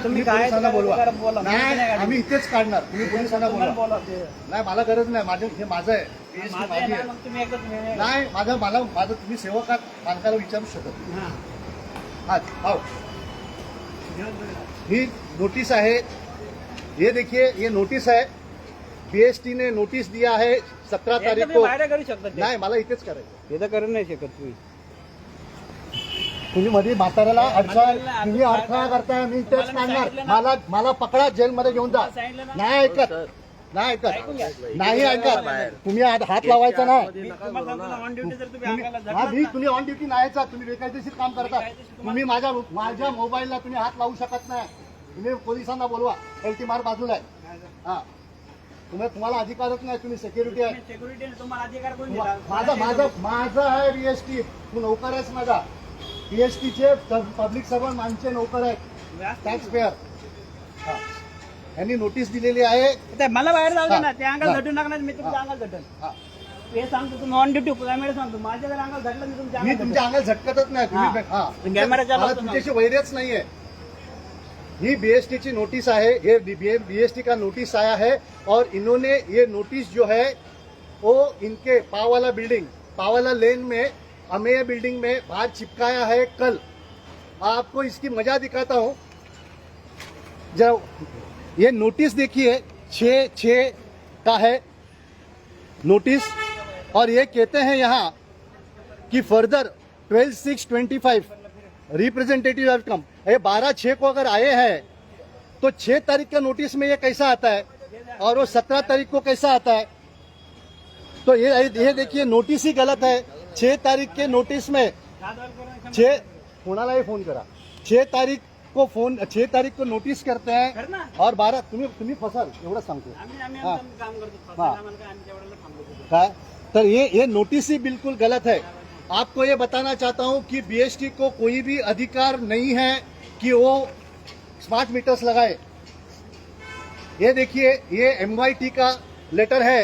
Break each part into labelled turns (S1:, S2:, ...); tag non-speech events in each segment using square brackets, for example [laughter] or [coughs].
S1: तुम्ही
S2: पोलिसांना बोलवा.
S1: नाही.
S2: आम्ही इथेच काढणार. तुम्ही पोलिसांना बोलवा. नाही मला गरज नाही. माझे हे माझं आहे.
S1: आहे
S2: आहे. नाही माझं मला माझं तुम्ही सेवक आहात मालकाला विचारू शकत
S1: हा.
S2: हा हो ही नोटिस आहे. ये देखिए ये नोटिस है बीएसटी ने नोटिस दिया है सत्रह
S1: एकदा
S2: तारीख को. नाही मला इथेच करायचं.
S1: ते तर करू नाही शकत तुम्ही.
S2: तुम्ही मध्ये म्हाताऱ्याला अडचण तुम्ही अडथळा
S1: काय-
S2: करताय मी
S1: तुम्हाला
S2: इथेच
S1: मी
S2: काढणार
S1: सांगितलं ना.
S2: मला मला पकडा जेलमध्ये घेऊन जा.
S1: ना.
S2: नाही ऐकत. नाही. ऐकत. नाही ऐकत. तुम्ही आज हात लावायचा ना हा मी तुम्ही ऑन ड्युटी नाहीचा तुम्ही बेकायदेशीर काम करता. तुम्ही माझ्या माझ्या मोबाईलला तुम्ही हात लावू शकत नाही. तुम्ही पोलिसांना बोलवा. एलटी मार बाजूला आहे. हा. तुम्ही तुम्हाला अधिकारच नाही. तुम्ही सेक्युरिटी आहे.
S1: तुम्ही security ने तुम्हाला अधिकार कोण दिला?
S2: माझा माझा माझा आहे बीएसटी तू नोकर आहेस माझा. बीएसटी चे पब्लिक सर्वंट मानचे नोकर आहेत टॅक्स पेअर यांनी नोटीस दिलेली आहे
S1: मला बाहेर जाऊ दे ना
S2: हा.
S1: ते अंगाला
S2: हा.
S1: झटून टाकणार मी तुमच्या
S2: हा.
S1: अंगाला झटन
S2: हा.
S1: हे सांगतो तुम्ही ऑन ड्युटी कॅमेरा सांगतो माझ्या जर अंगाला झटलं मी तुमच्या
S2: मी तुमच्या अंगाला झटकतच नाही तुम्ही
S1: हा.
S2: हा
S1: तुम्ही कॅमेरा चालवतो
S2: मला
S1: ना.
S2: तुमच्याशी वैरच नाहीये ही बीएसटी ची नोटिस है ये बीएसटी का नोटिस आया है और इन्होंने ये नोटिस जो है वो इनके पावाला बिल्डिंग पावाला लेन में अमेय बिल्डिंग में बाहर चिपकाया है कल। आपको इसकी मज़ा दिखाता हूँ। जब ये नोटिस देखिए, छ छ का है नोटिस और ये कहते हैं यहाँ कि further twelve six twenty five representative have ये बारह, छः को अगर आए हैं तो छह तारीख का नोटिस में ये कैसा आता है? और वो सत्रह तारीख को कैसा आता है? तो ये ये देखिए नोटिस ही गलत है। छह तारीख के नोटिस में छह कोणालाही फ़ोन करा। छह तारीख को फ़ोन छह तारीख को नोटिस करते हैं और बारह तुम्ही तुम्ही फसाल एवढंच सांगतो। हा. हा.
S1: आम्हाला काय
S2: तर ये ये नोटिस ही बिल्कुल गलत है। आपको ये बताना चाहता हूँ कि बीएसटी को कोई भी अधिकार नहीं है कि वो स्मार्ट मीटर्स लगाए। ये देखिए ये एमवाईटी का लेटर है.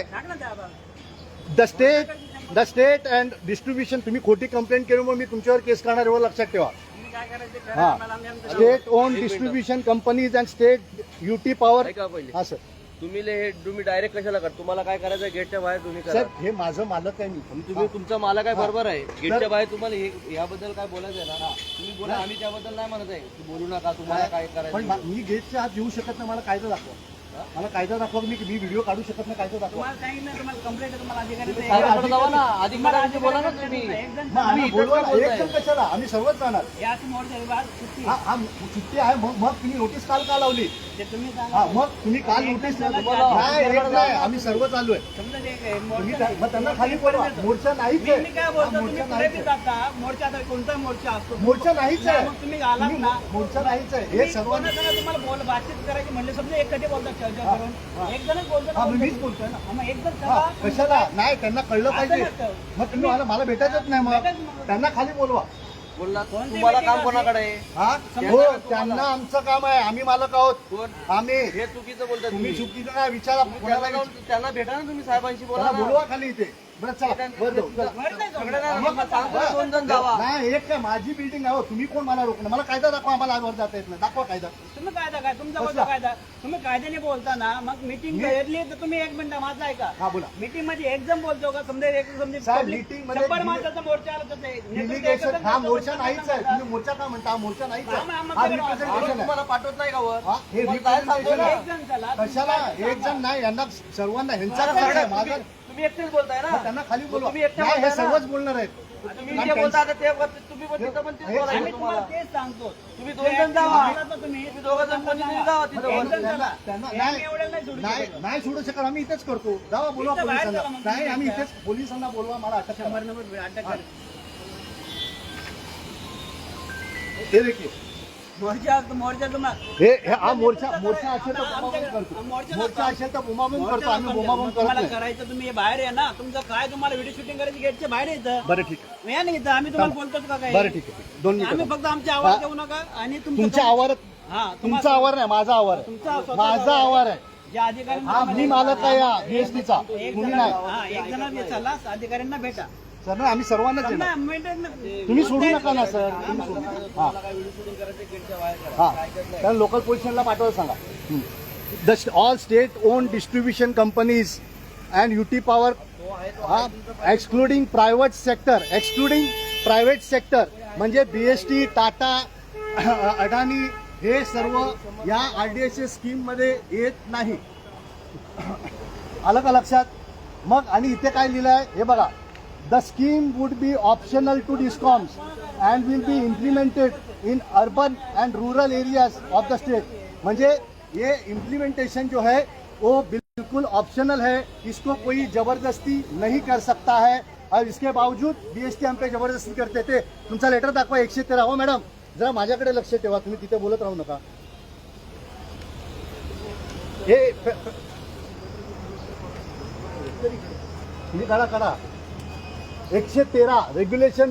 S2: The state the state and distribution तुम्ही खोटी कंप्लेंट केल्यामुळे मी तुमच्यावर केस करणार एवढं लक्षात ठेवा. हा. State own distribution companies and state UT power
S3: ऐका पहिले.
S2: हा सर
S3: तुम्ही ले- हे तुम्ही डायरेक्ट कशाला कर तुम्हाला काय करायचं गेटच्या बाहेर तुम्ही करा.
S2: सर हे माझं मालक आहे मी.
S3: तुम्ही तुमचा माला काय
S2: हा.
S3: बरोबर आहे. गेटच्या बाहेर तुम्हाला हे- याबद्दल काय बोलायचं आहे ना तुम्ही बोला आम्ही त्याबद्दल नाही म्हणत आहे. की बोलू नका तुम्हाला काय
S2: पण
S3: करायचं
S2: मा- मी गेटच्या आत येऊ शकत नाही मला कायदा दाखवा. मला कायदा दाखवा मी मी व्हिडिओ काढू शकत नाही कायदा दाखवा.
S1: तुम्हाला कंप्लेंट आहे तुम्हाला अधिकार
S3: तुम्ही
S1: आहे.
S3: साहेबांकडे जावा ना.
S1: तुम्हाला
S3: अधिकाऱ्यांशी बोला ना
S1: अधिकार
S3: तुम्ही.
S1: आहे. एक जण
S2: मग आम्ही
S3: आम्ही
S2: बोलवा
S3: इकडचं
S2: ना, एक
S3: बोलताय.
S2: जण कशाला? आम्ही सर्वच जाणार.
S1: या सुट्टी.
S2: हा हा सुट्टी आहे मग मग तुम्ही नोटीस काल का लावली?
S1: ते तुम्ही
S2: हा मग तुम्ही काल नोटीस नाही एक नाही आम्ही सर्व चालू आहे.
S1: समजा ते काय
S2: तुम्ही
S1: मोर्चा
S2: त्या- मग त्यांना खाली बोलवा मोर्चा नाहीच
S1: मी
S2: आहे.
S1: मी काय
S2: हा,
S1: बोलतो
S2: मोर्चा नाहीच आहे.
S1: जाता मोर्चा आता कोणता मोर्चा असतो?
S2: मोर्चा नाहीच आहे.
S1: मग तुम्ही आलात
S2: तुम्ही
S1: ना.
S2: मोर्चा नाहीच आहे. हे
S1: तुम्ही
S2: सर्व
S1: कोणासंग तुम्हाला बोल बातचीत करायची म्हणले समजा एक कधी बोलतात
S2: हा, हा. हा,
S1: हा,
S2: हा, कशाला? नाही त्यांना कळलं पाहिजे. मग तुम्ही मला मला भेटायचंच नाही मग. त्यांना खाली बोलवा.
S3: बोलला
S1: कोणती
S3: तुम्हाला काम कोणाकडे आहे?
S2: हा? हो त्यांना आमचं काम आहे. आम्ही मालक आहोत. आम्ही.
S3: हे चुकीचं बोलतात
S2: तुम्ही चुकीचं काय विचारा?
S3: त्यांना भेटा ना तुम्ही साहेबांशी बोला
S2: बोलवा खाली इथे. बरं चला. वर जाऊ, चला.
S3: दोन जण जावा.
S2: नाही एक काय माझी बिल्डिंग आहे हो, तुम्ही कोण मला रोखणं मला कायदा दाखवा आम्हाला आजवर जाता येत नाही. दाखवा कायदा.
S1: तुम्ही कायदा काय? तुमचा? कोणता कायदा? तुम्ही कायद्याने बोलता ना मग मीटिंग घेतली तर तुम्ही एक मिनिट माझा ऐका.
S2: हा बोला.
S1: मीटिंगमध्ये एक जण बोलतो का? समजा एक समजा
S2: साहेब,
S1: public
S2: meeting मध्ये
S1: शंभर
S2: दिले-
S1: माणसाचा मोर्चा आला तर ते नेतृत्व
S2: डेलिगेशन
S1: एकच
S2: हा मोर्चा नाहीच आहे. तुम्ही मोर्चा का म्हणता? हा मोर्चा नाहीच आहे. हा
S3: तुम्हाला पाठवत नाही का वर?
S2: हा, हे representation आहे.
S1: एक जण चला
S2: कशाला? एक जण नाही यांना सर्वांना ह्यांचा
S3: तुम्हाला
S2: खर्च आहे.
S3: सगळं-
S2: माझा
S3: तुम्ही- एकटेच बोलताय ना
S2: त्यांना खाली बोलवा
S3: तुम्ही एकटे
S2: नाही हे
S3: बोलताय ना?
S2: सर्वच बोलणार आहेत
S3: तुम्ही जे बोलता आता ते तुम्ही पण तिथं पण तेच
S2: हे-
S3: बोलायचं
S1: आम्ही तुम्हाला
S3: तुम्हाला
S1: तेच सांगतो
S3: तुम्ही दोन जण जावा.
S1: आम्हाला तर तुम्ही
S3: तुम्ही दोघं जण कोणी नाही जावा तिथं.
S2: त्यांना-
S1: एक जण चला.
S2: त्यांना- त्यांना-
S1: हे
S2: नाही
S1: आम्ही एवढ्याला नाही सोडू
S2: नाही
S1: शकत.
S2: नाही सोडू शकत आम्ही इथेच करतो जावा बोलवा
S1: इथं बाहेर
S2: पोलिसांना
S1: चला मग
S2: नाही आम्ही
S1: इथं.
S2: इथेच पोलिसांना बोलवा मला अटक करा.
S1: शंभर नंबर अटक. कर.
S2: हे देखीए
S1: मोर्चा मोर्चा
S2: हे हे हा मोर्चा मोर्चा असेल तर बोमाबोम करतो.
S1: मोर्चा
S2: असेल तर बोमाबोम करतो आम्ही बोमाबोम
S1: तुम्हाला करायचं तुम्ही बाहेर या ना. तुमचं काय तुम्हाला व्हिडिओ शूटिंग करायची गेटच्या बाहेर यायचं?
S2: बरं ठीक आहे.
S1: या नाही इथं. आम्ही तुम्हाला बोलतो का काय
S2: बरं ठीक आहे दोन
S1: आम्ही
S2: मिनिटं
S1: फक्त आमच्या आवाज. देऊ नका आणि तुमचं
S2: तुमच्या आवारात
S1: हा
S2: तुमचा आवार नाही माझा आवार आहे.
S1: तुमचा स्वतःचा
S2: माझा
S1: आवार
S2: आवार आहे.
S1: अधिकारी
S2: हा मी मालक आहे या बीएसटीचा
S1: एक जण
S2: नाही.
S1: हा एक जण चला अधिकाऱ्यांना भेटा.
S2: सर नाही आम्ही सर्वांनाच
S1: maintain-
S2: तुम्ही सोडू नका ना सर. तुम्ही सोडू हा. हा. कारण लोकल पोलिसांना पाठवायला सांगा. The all state own distribution companies and UT power हा excluding private sector excluding private sector म्हणजे बीएसटी टाटा अडानी हे सर्व या आर डी एस स्कीममध्ये येत नाही. [coughs] आलं का लक्षात. मग आणि इथे काय लिहिलं आहे हे बघा. The scheme would be optional to discoms and will be implemented in urban and rural areas of the state म्हणजे ये इम्प्लीमेंटेशन जो है वो बिल्कुल ऑप्शनल है इसको कोई जबरदस्ती नहीं कर सकता है और इसके बावजूद बी एस टी हम पे जबरदस्ती करते थे तुमचा लेटर दाखवा एकशे तेरा हो मॅडम जरा माझ्याकडे लक्ष ठेवा तुम्ही तिथे बोलत राहू नका हे तुम्ही काढा काढा एकशे तेरा रेग्युलेशन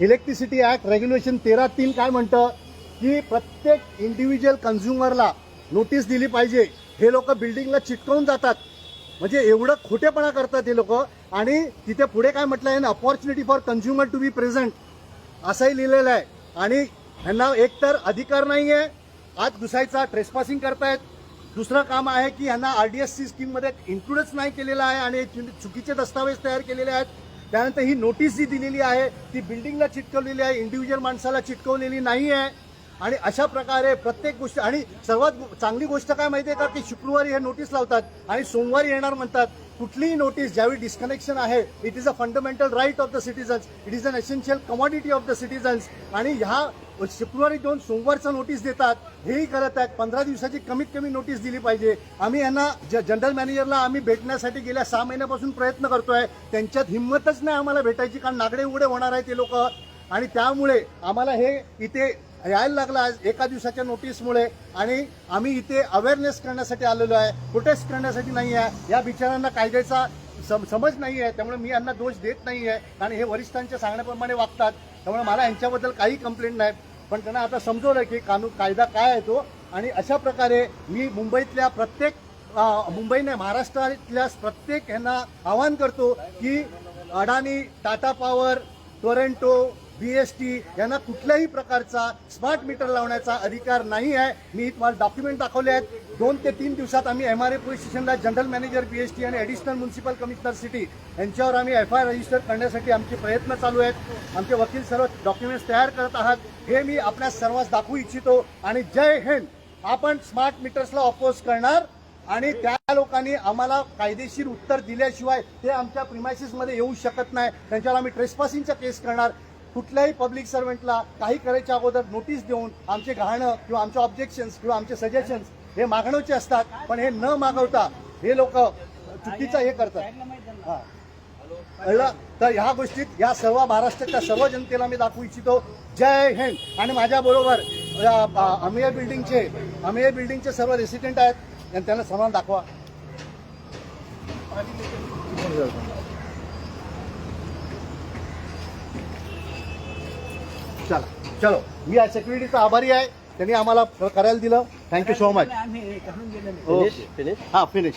S2: इलेक्ट्रिसिटी ॲक्ट रेग्युलेशन तेरा तीन काय म्हणतं? की प्रत्येक इंडिव्हिज्युअल कन्झ्युमरला नोटीस दिली पाहिजे. हे लोक बिल्डिंगला चिटकवून जातात. म्हणजे एवढं खोटेपणा करतात हे लोक. आणि तिथे पुढे काय म्हटलं आहे ना opportunity for consumer to be present असंही लिहिलेलं आहे. आणि ह्यांना एकतर अधिकार नाही आहे आत घुसायचा ट्रेसपासिंग करतायत. दुसरं काम आहे की ह्यांना आर डी एस सी स्कीममध्ये इन्क्लूडच नाही केलेलं आहे. आणि चुकीचे दस्तावेज तयार केलेले आहेत. त्यानंतर ही नोटीस जी दिलेली आहे ती बिल्डिंगला चिटकवलेली आहे इंडिव्हिज्युअल माणसाला चिटकवलेली नाही आहे. आणि अशा प्रकारे प्रत्येक गोष्ट आणि सर्वात चांगली गोष्ट काय माहिती आहे का? की शुक्रवारी हे नोटीस लावतात आणि सोमवारी येणार म्हणतात. कुठलीही नोटीस ज्यावेळी डिस्कनेक्शन आहे it is a fundamental right of the citizens it is an essential commodity of the citizens आणि ह्या शुक्रवारी दोन सोमवारचा नोटीस देतात. हेही करत आहेत. पंधरा दिवसाची कमीत कमी नोटीस दिली पाहिजे. आम्ही यांना ज- जनरल मॅनेजरला आम्ही भेटण्यासाठी गेल्या सहा महिन्यापासून प्रयत्न करतोय. त्यांच्यात हिंमतच नाही आम्हाला भेटायची कारण नागडे उघडे होणार आहे ते लोक. आणि त्यामुळे आम्हाला हे इथे यायला लागलं आज एका दिवसाच्या नोटीसमुळे आणि आम्ही इथे अवेअरनेस करण्यासाठी आलेलो आहे. प्रोटेस्ट करण्यासाठी नाही आहे. या बिचारांना कायद्याचा सम समज नाही आहे. त्यामुळे मी यांना दोष देत नाही आहे. आणि हे वरिष्ठांच्या सांगण्याप्रमाणे वागतात. त्यामुळे मला यांच्याबद्दल काही कंप्लेंट नाही पण त्यांना आता समजवलं की कानून कायदा काय आहे तो. आणि अशा प्रकारे मी मुंबईतल्या प्रत्येक मुंबईने महाराष्ट्रातल्या प्रत्येक ह्यांना आवाहन करतो की Adani Tata power Toronto T यांना कुठल्याही प्रकारचा स्मार्ट मीटर लावण्याचा अधिकार नाही आहे. मी तुम्हाला डॉक्युमेंट दाखवले आहेत. दोन ते तीन दिवसात आम्ही एम आर ए पोलीस स्टेशनला जनरल मॅनेजर बीएसटी आणि ॲडिशनल म्युन्सिपल कमिशनर सिटी यांच्यावर आम्ही एफ आय आर रजिस्टर करण्यासाठी आमचे प्रयत्न चालू आहेत. आमचे वकील सर्व डॉक्युमेंट्स तयार करत आहात. हे मी आपल्या सर्वांस दाखवू इच्छितो आणि जय हिंद. आपण स्मार्ट मीटर्सला अपोज करणार आणि त्या लोकांनी आम्हाला कायदेशीर उत्तर दिल्याशिवाय ते आमच्या प्रिमायसिसमध्ये येऊ शकत नाही. त्यांच्यावर आम्ही ट्रेसपासिंगचा केस करणार. कुठल्याही पब्लिक सर्वंटला काही करायच्या अगोदर नोटीस देऊन आमचे गहाणं किंवा आमचे ऑब्जेक्शन्स किंवा आमचे सजेशन्स हे मागणवचे असतात पण हे न मागवता हे लोक चुकीचं हे करतात. हा. कळलं तर ह्या गोष्टीत या सर्व महाराष्ट्राच्या सर्व जनतेला मी दाखवू इच्छितो. जय हिंद. आणि माझ्या बरोबर अमेय बिल्डिंगचे अमेय बिल्डिंगचे सर्व रेसिडेंट आहेत. आणि त्यांना सन्मान दाखवा. चला चलो. मी या सेक्युरिटीचा आभारी आहे. त्यांनी आम्हाला करायला दिलं. थँक्यू सो मच
S1: आम्ही करून दिलं नाही.
S2: ओके हा फिनिश